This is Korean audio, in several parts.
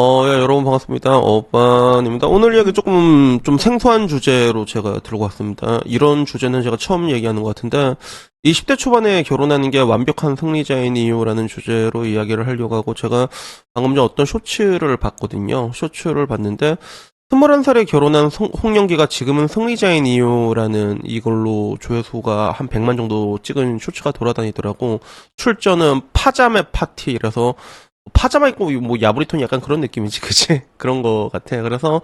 어, 예, 여러분 반갑습니다. 오빠입니다. 오늘 이야기 조금 좀 생소한 주제로 제가 들고 왔습니다. 이런 주제는 제가 처음 얘기하는 것 같은데, 20대 초반에 결혼하는 게 완벽한 승리자인 이유라는 주제로 이야기를 하려고 하고, 제가 방금 전 어떤 쇼츠를 봤거든요. 쇼츠를 봤는데, 21살에 결혼한 송- 홍영기가 지금은 승리자인 이유라는 이걸로 조회수가 한 100만 정도 찍은 쇼츠가 돌아다니더라고. 출전은 파자매 파티라서 파자마 입고 뭐 야브리톤 약간 그런 느낌이지, 그치? 그런 거 같아. 그래서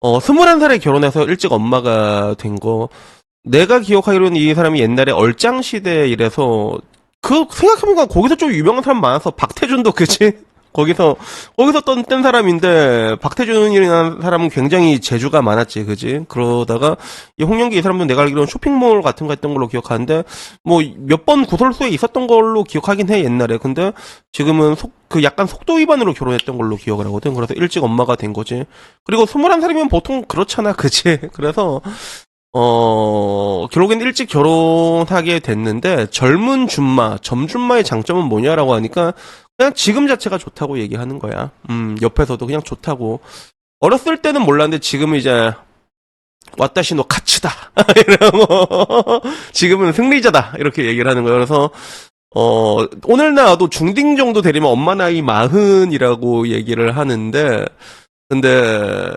어, 21살에 결혼해서 일찍 엄마가 된 거. 내가 기억하기로는 이 사람이 옛날에 얼짱 시대 이래서 그 생각해보니까 거기서 좀 유명한 사람 많아서 박태준도 그치? 거기서 거기서 떤, 뜬 사람인데 박태준이라는 사람은 굉장히 재주가 많았지, 그지? 그러다가 이 홍영기 이 사람도 내가 알기로는 쇼핑몰 같은 거 했던 걸로 기억하는데 뭐 몇 번 구설수에 있었던 걸로 기억하긴 해 옛날에. 근데 지금은 속, 그 약간 속도 위반으로 결혼했던 걸로 기억을 하거든. 그래서 일찍 엄마가 된 거지. 그리고 21살이면 보통 그렇잖아, 그치? 그래서 어, 결국엔 일찍 결혼하게 됐는데, 젊은 줌마, 점줌마의 장점은 뭐냐라고 하니까, 그냥 지금 자체가 좋다고 얘기하는 거야. 음, 옆에서도 그냥 좋다고. 어렸을 때는 몰랐는데, 지금은 이제, 왔다시 너 카츠다. 이러고, 지금은 승리자다. 이렇게 얘기를 하는 거예요. 그래서, 어, 오늘 나와도 중딩 정도 되려면 엄마 나이 마흔이라고 얘기를 하는데, 근데,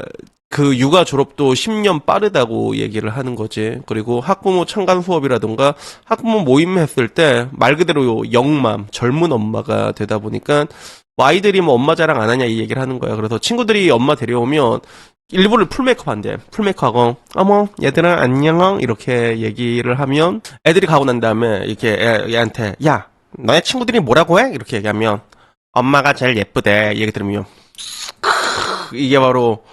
그 육아 졸업도 10년 빠르다고 얘기를 하는 거지. 그리고 학부모 참관 수업이라든가 학부모 모임 했을 때 말 그대로 영맘, 젊은 엄마가 되다 보니까 뭐 아이들이 뭐 엄마 자랑 안 하냐 이 얘기를 하는 거야. 그래서 친구들이 엄마 데려오면 일부러 풀 메이크업 한대. 풀 메이크업 하고, 어머, 얘들아, 안녕. 이렇게 얘기를 하면 애들이 가고 난 다음에 이렇게 애, 얘한테, 야, 너네 친구들이 뭐라고 해? 이렇게 얘기하면 엄마가 제일 예쁘대. 이 얘기 들으면 이게 바로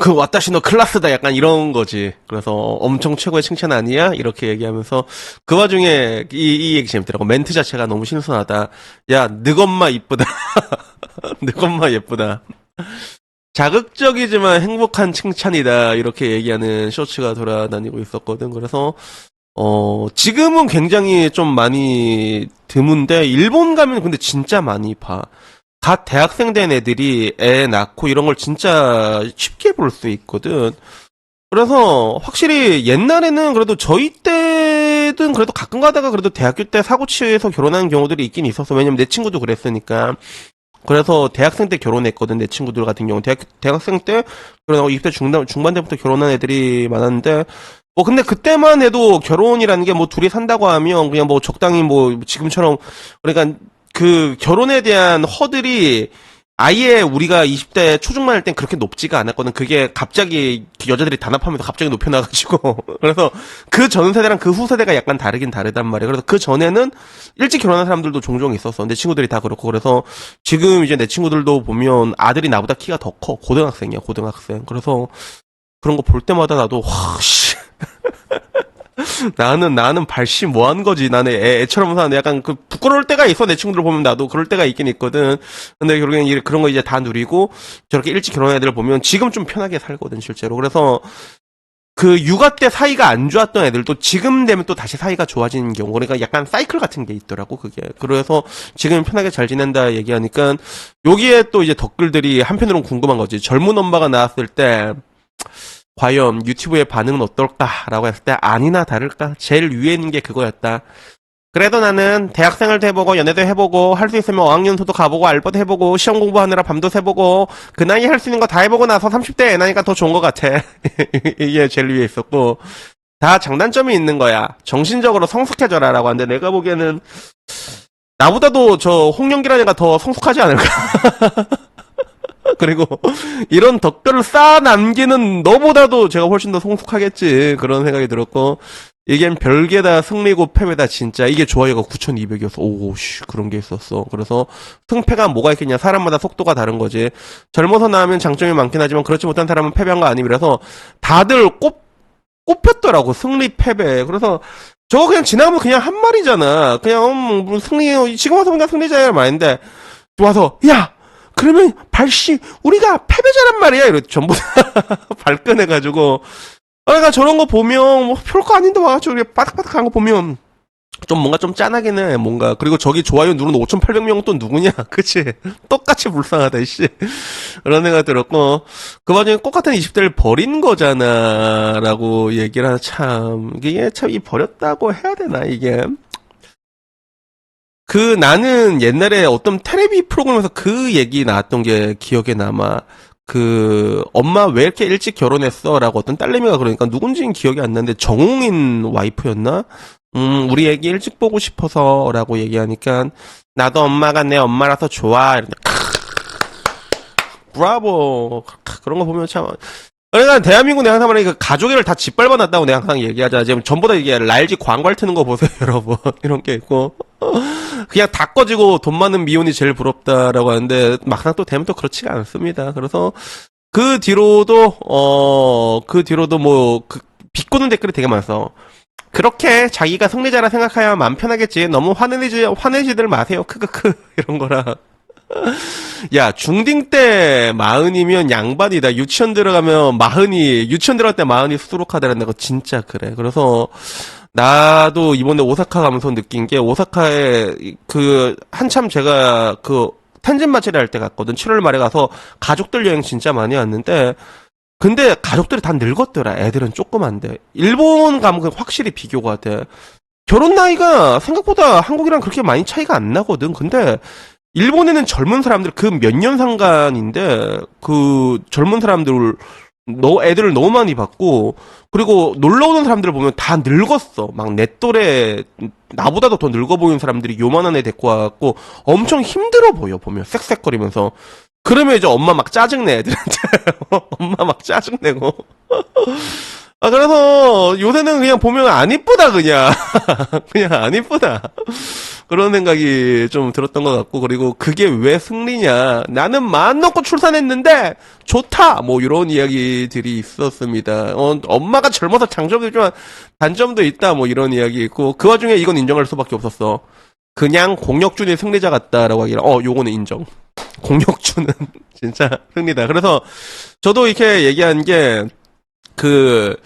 그 왔다시 너 클라스다 약간 이런 거지. 그래서 엄청 최고의 칭찬 아니야? 이렇게 얘기하면서 그 와중에 이, 이 얘기 재밌더라고. 멘트 자체가 너무 신선하다. 야, 늑엄마 이쁘다. 늑엄마 예쁘다. 자극적이지만 행복한 칭찬이다. 이렇게 얘기하는 쇼츠가 돌아다니고 있었거든. 그래서 어, 지금은 굉장히 좀 많이 드문데 일본 가면 근데 진짜 많이 봐. 갓 대학생 된 애들이 애 낳고 이런 걸 진짜 쉽게 볼 수 있거든. 그래서 확실히 옛날에는 그래도 저희 때든 그래도 가끔 가다가 그래도 대학교 때 사고 치해서 결혼하는 경우들이 있긴 있었어. 왜냐면 내 친구도 그랬으니까. 그래서 대학생 때 결혼했거든, 내 친구들 같은 경우. 대학, 대학생 때, 그러고 20대 중반, 중반 때부터 결혼한 애들이 많았는데, 뭐, 근데 그때만 해도 결혼이라는 게 뭐 둘이 산다고 하면 그냥 뭐 적당히 뭐 지금처럼, 그러니까 그 결혼에 대한 허들이 아예 우리가 20대 초중반 할 땐 그렇게 높지가 않았거든. 그게 갑자기 여자들이 단합하면서 갑자기 높여나가지고. 그래서 그 전 세대랑 그 후 세대가 약간 다르긴 다르단 말이야. 그래서 그 전에는 일찍 결혼한 사람들도 종종 있었어. 내 친구들이 다 그렇고. 그래서 지금 이제 내 친구들도 보면 아들이 나보다 키가 더 커. 고등학생이야, 고등학생. 그래서 그런 거 볼 때마다 나도, 와, 씨. 나는 나는 발씨 뭐 한 거지? 나는 애, 애처럼 사는 약간 그 부끄러울 때가 있어. 내 친구들 보면 나도 그럴 때가 있긴 있거든. 근데 결국엔 이- 그런 거 이제 다 누리고 저렇게 일찍 결혼한 애들을 보면 지금 좀 편하게 살거든 실제로. 그래서 그 육아 때 사이가 안 좋았던 애들도 지금 되면 또 다시 사이가 좋아지는 경우 그러니까 약간 사이클 같은 게 있더라고 그게. 그래서 지금 편하게 잘 지낸다 얘기하니까 여기에 또 이제 댓글들이 한편으로는 궁금한 거지. 젊은 엄마가 나왔을 때 과연 유튜브의 반응은 어떨까라고 했을 때 아니나 다를까 제일 위에 있는 게 그거였다. 그래도 나는 대학생활도 해보고 연애도 해보고 할 수 있으면 어학연수도 가보고 알바도 해보고 시험 공부하느라 밤도 새보고 그 나이에 할 수 있는 거 다 해보고 나서 30대 애 나니까 더 좋은 것 같아. 이게 제일 위에 있었고 다 장단점이 있는 거야. 정신적으로 성숙해져라라고 하는데 내가 보기에는 나보다도 저 홍영기라는 애가 더 성숙하지 않을까. 그리고 이런 덕들을 쌓아 남기는 너보다도 제가 훨씬 더 성숙하겠지. 그런 생각이 들었고 이게 별개다 승리고 패배다 진짜. 이게 좋아요가 9,200이었어 오씨 그런 게 있었어. 그래서 승패가 뭐가 있겠냐. 사람마다 속도가 다른 거지. 젊어서 나오면 장점이 많긴 하지만 그렇지 못한 사람은 패배한 거 아니라서 다들 꼽 꼽혔더라고 승리 패배. 그래서 저거 그냥 지나가면 그냥 한 말이잖아. 그냥 음, 뭐 승리 지금 와서 그냥 승리자야 말인데 와서 야 그러면 발씨 우리가 패배자란 말이야 이러 전부 다 발끈해가지고 아, 그러니까 저런 거 보면 뭐 별거 아닌데 와가지고 이렇게 바닥바닥한 거 보면 좀 뭔가 좀 짠하긴 해, 뭔가. 그리고 저기 좋아요 누른 5,800명 또 누구냐? 그치? 똑같이 불쌍하다, 씨. 그런 생각 들었고, 그 와중에 똑같은 20대를 버린 거잖아, 라고 얘기를 하나 참, 이게 참, 이 버렸다고 해야 되나, 이게. 그 나는 옛날에 어떤 테레비 프로그램에서 그 얘기 나왔던 게 기억에 남아. 그 엄마 왜 이렇게 일찍 결혼했어라고 어떤 딸내미가 그러니까 누군지는 기억이 안 나는데 정웅인 와이프였나? 음, 우리 애기 일찍 보고 싶어서라고 얘기하니까 나도 엄마가 내 엄마라서 좋아. 이러는데 브라보. 그런 거 보면 참 그러니까 대한민국 내가 항상 말하니까 가족애를 다 짓밟아 놨다고 내가 항상 얘기하자. 지금 전부 다 이게 랄지 광고할 트는 거 보세요, 여러분. 이런 게 있고. 그냥 다 꺼지고 돈 많은 미혼이 제일 부럽다라고 하는데 막상 또 되면 또 그렇지가 않습니다. 그래서 그 뒤로도 어 그 뒤로도 뭐그 비꼬는 댓글이 되게 많았어. 그렇게 자기가 승리자라 생각하야 마음 편하겠지. 너무 화내지 화내지들 마세요. 크크크 이런 거라. 야 중딩 때 마흔이면 양반이다. 유치원 들어가면 마흔이 유치원 들어갈 때 마흔이 수두룩하다는 거 진짜 그래. 그래서 나도 이번에 오사카 가면서 느낀 게 오사카에 그 한참 제가 그 마치리 할때 갔거든. 7월 말에 가서 가족들 여행 진짜 많이 왔는데 근데 가족들이 다 늙었더라. 애들은 조그만데. 일본 가면 확실히 비교가 돼. 결혼 나이가 생각보다 한국이랑 그렇게 많이 차이가 안 나거든. 근데 일본에는 젊은 사람들 그 몇 년 상관인데 그 젊은 사람들 너 애들을 너무 많이 봤고 그리고 놀러 오는 사람들을 보면 다 늙었어. 막 내 또래 나보다도 더 늙어 보이는 사람들이 요만한 애 데리고 와갖고 엄청 힘들어 보여 보면 쌕쌕거리면서. 그러면 이제 엄마 막 짜증내 애들한테. 엄마 막 짜증내고 아 그래서 요새는 그냥 보면 안 이쁘다 그냥. 그냥 안 이쁘다. 그런 생각이 좀 들었던 것 같고 그리고 그게 왜 승리냐. 나는 마음 놓고 출산했는데 좋다! 뭐 이런 이야기들이 있었습니다. 어, 엄마가 젊어서 장점도 있지만 단점도 있다 뭐 이런 이야기 있고 그 와중에 이건 인정할 수밖에 없었어. 그냥 공혁준이 승리자 같다라고 하기라. 어 요거는 인정. 공혁준은 진짜 승리다. 그래서 저도 이렇게 얘기한 게 그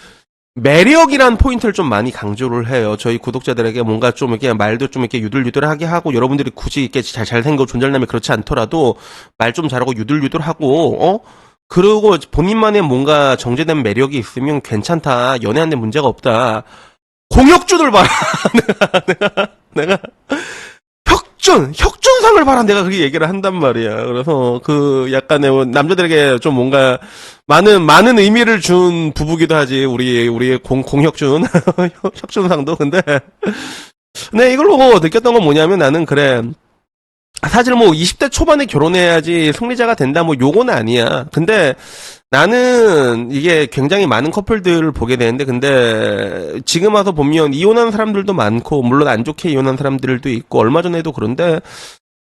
매력이란 포인트를 좀 많이 강조를 해요. 저희 구독자들에게 뭔가 좀 이렇게 말도 좀 이렇게 유들유들하게 하고 여러분들이 굳이 이렇게 잘 잘생겨 존잘남이 그렇지 않더라도 말 좀 잘하고 유들유들하고 어 그리고 본인만의 뭔가 정제된 매력이 있으면 괜찮다. 연애하는데 문제가 없다. 공혁준을 봐라. 내가 내가 내가 혁준 혁준상을 봐라. 내가 그렇게 얘기를 한단 말이야. 그래서 그 약간의 뭐 남자들에게 좀 뭔가 많은 많은 의미를 준 부부기도 하지. 우리 우리 공 공혁준 혁준상도. 근데 네 이걸로 뭐 느꼈던 건 뭐냐면 나는 그래. 사실 뭐 20대 초반에 결혼해야지 승리자가 된다. 뭐 요건 아니야. 근데 나는 이게 굉장히 많은 커플들을 보게 되는데 근데 지금 와서 보면 이혼한 사람들도 많고 물론 안 좋게 이혼한 사람들도 있고 얼마 전에도 그런데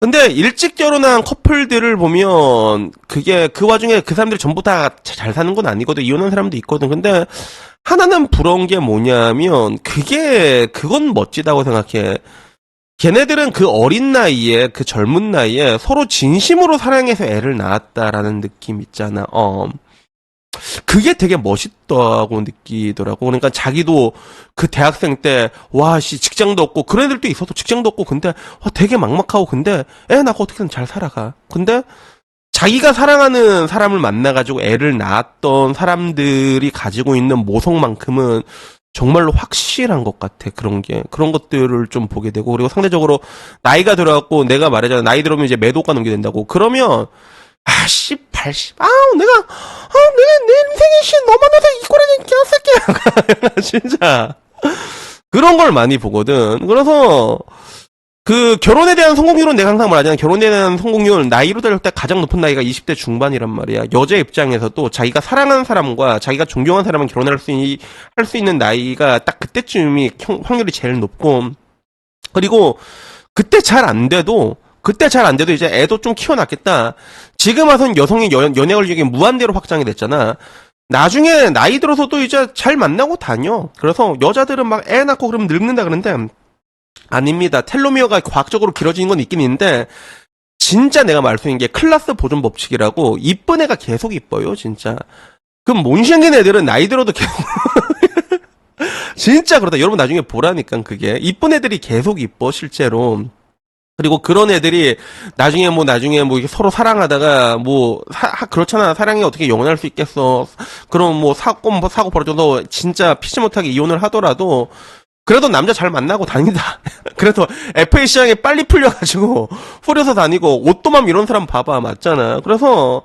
근데 일찍 결혼한 커플들을 보면 그게 그 와중에 그 사람들이 전부 다 잘 사는 건 아니거든. 이혼한 사람도 있거든. 근데 하나는 부러운 게 뭐냐면 그게 그건 멋지다고 생각해. 걔네들은 그 어린 나이에 그 젊은 나이에 서로 진심으로 사랑해서 애를 낳았다라는 느낌 있잖아. 어. 그게 되게 멋있다고 느끼더라고. 그러니까 자기도 그 대학생 때, 와, 씨, 직장도 없고, 그런 애들도 있어도 직장도 없고, 근데, 와, 되게 막막하고, 근데, 애 낳고 어떻게든 잘 살아가. 근데, 자기가 사랑하는 사람을 만나가지고 애를 낳았던 사람들이 가지고 있는 모성만큼은 정말로 확실한 것 같아. 그런 게. 그런 것들을 좀 보게 되고, 그리고 상대적으로 나이가 들어갖고, 내가 말하잖아. 나이 들어오면 이제 매도가 넘게 된다고. 그러면, 아, 씨, 80, 아우, 내가, 아, 내가 내 인생에 씨, 너만 해서 이 꼴에 끼었을게. 진짜. 그런 걸 많이 보거든. 그래서, 그, 결혼에 대한 성공률은 내가 항상 말하잖아. 결혼에 대한 성공률, 나이로 따질 때 가장 높은 나이가 20대 중반이란 말이야. 여자 입장에서도 자기가 사랑하는 사람과 자기가 존경하는 사람은 결혼할 수, 있, 할수 있는 나이가 딱 그때쯤이 형- 확률이 제일 높고, 그리고, 그때 잘 안 돼도, 그때 잘 안 돼도 이제 애도 좀 키워놨겠다. 지금 와선 여성의 연, 연애 권력이 무한대로 확장이 됐잖아. 나중에 나이 들어서도 이제 잘 만나고 다녀. 그래서 여자들은 막 애 낳고 그러면 늙는다 그러는데 아닙니다. 텔로미어가 과학적으로 길어지는 건 있긴 있는데 진짜 내가 말씀인 게 클라스 보존 법칙이라고 이쁜 애가 계속 이뻐요, 진짜. 그럼 못생긴 애들은 나이 들어도 계속 진짜 그러다 여러분 나중에 보라니까 그게 이쁜 애들이 계속 이뻐 실제로 그리고 그런 애들이 나중에 뭐 나중에 뭐 서로 사랑하다가 뭐 사- 그렇잖아 사랑이 어떻게 영원할 수 있겠어 그럼 뭐 사고 뭐 사고 벌어져서 진짜 피지 못하게 이혼을 하더라도 그래도 남자 잘 만나고 다닌다. 그래도 FA 시장에 빨리 풀려가지고 후려서 다니고 옷도만 이런 사람 봐봐 맞잖아. 그래서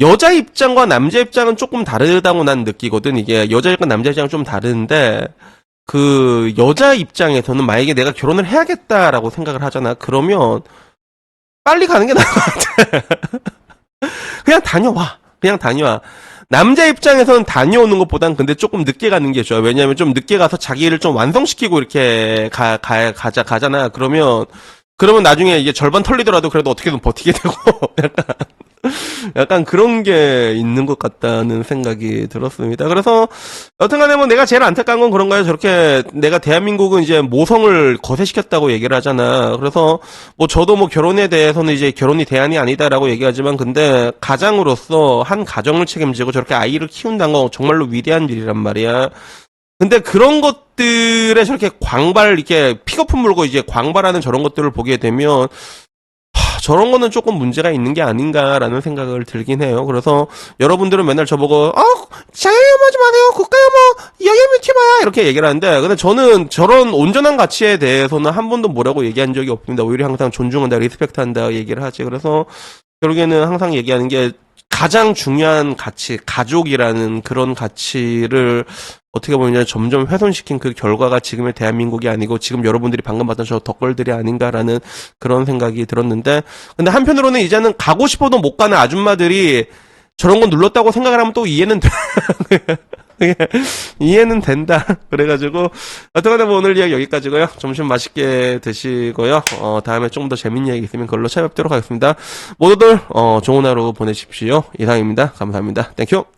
여자 입장과 남자 입장은 조금 다르다고 난 느끼거든. 이게 여자 입장 남자 입장은 좀 다른데 그 여자 입장에서는 만약에 내가 결혼을 해야겠다라고 생각을 하잖아. 그러면 빨리 가는 게 나을 것 같아. 그냥 다녀와. 그냥 다녀와. 남자 입장에서는 다녀오는 것보단 근데 조금 늦게 가는 게 좋아. 왜냐면 좀 늦게 가서 자기를 좀 완성시키고 이렇게 가, 가, 가자, 가잖아. 그러면, 그러면 나중에 이게 절반 털리더라도 그래도 어떻게든 버티게 되고, 약간, 약간 그런 게 있는 것 같다는 생각이 들었습니다. 그래서, 여튼간에 뭐 내가 제일 안타까운 건 그런 거예요. 저렇게 내가 대한민국은 이제 모성을 거세시켰다고 얘기를 하잖아. 그래서 뭐 저도 뭐 결혼에 대해서는 이제 결혼이 대안이 아니다라고 얘기하지만 근데 가장으로서 한 가정을 책임지고 저렇게 아이를 키운다는 건 정말로 위대한 일이란 말이야. 근데 그런 것들에 저렇게 광발 이렇게 픽업품 물고 이제 광발하는 저런 것들을 보게 되면 하, 저런 거는 조금 문제가 있는 게 아닌가라는 생각을 들긴 해요. 그래서 여러분들은 맨날 저보고 어 자유혐오 하지 마세요. 국가혐오 여혐 유튜버야 이렇게 얘기를 하는데 근데 저는 저런 온전한 가치에 대해서는 한 번도 뭐라고 얘기한 적이 없습니다. 오히려 항상 존중한다, 리스펙트한다 얘기를 하지. 그래서 결국에는 항상 얘기하는 게 가장 중요한 가치, 가족이라는 그런 가치를 어떻게 보면 점점 훼손시킨 그 결과가 지금의 대한민국이 아니고 지금 여러분들이 방금 봤던 저 덕걸들이 아닌가라는 그런 생각이 들었는데 근데 한편으로는 이제는 가고 싶어도 못 가는 아줌마들이 저런 거 눌렀다고 생각을 하면 또 이해는 돼. 이해는 된다. 그래가지고, 어떡하나 뭐 오늘 이야기 여기까지고요 점심 맛있게 드시고요. 어, 다음에 좀 더 재밌는 이야기 있으면 그걸로 찾아뵙도록 하겠습니다. 모두들, 어, 좋은 하루 보내십시오. 이상입니다. 감사합니다. 땡큐.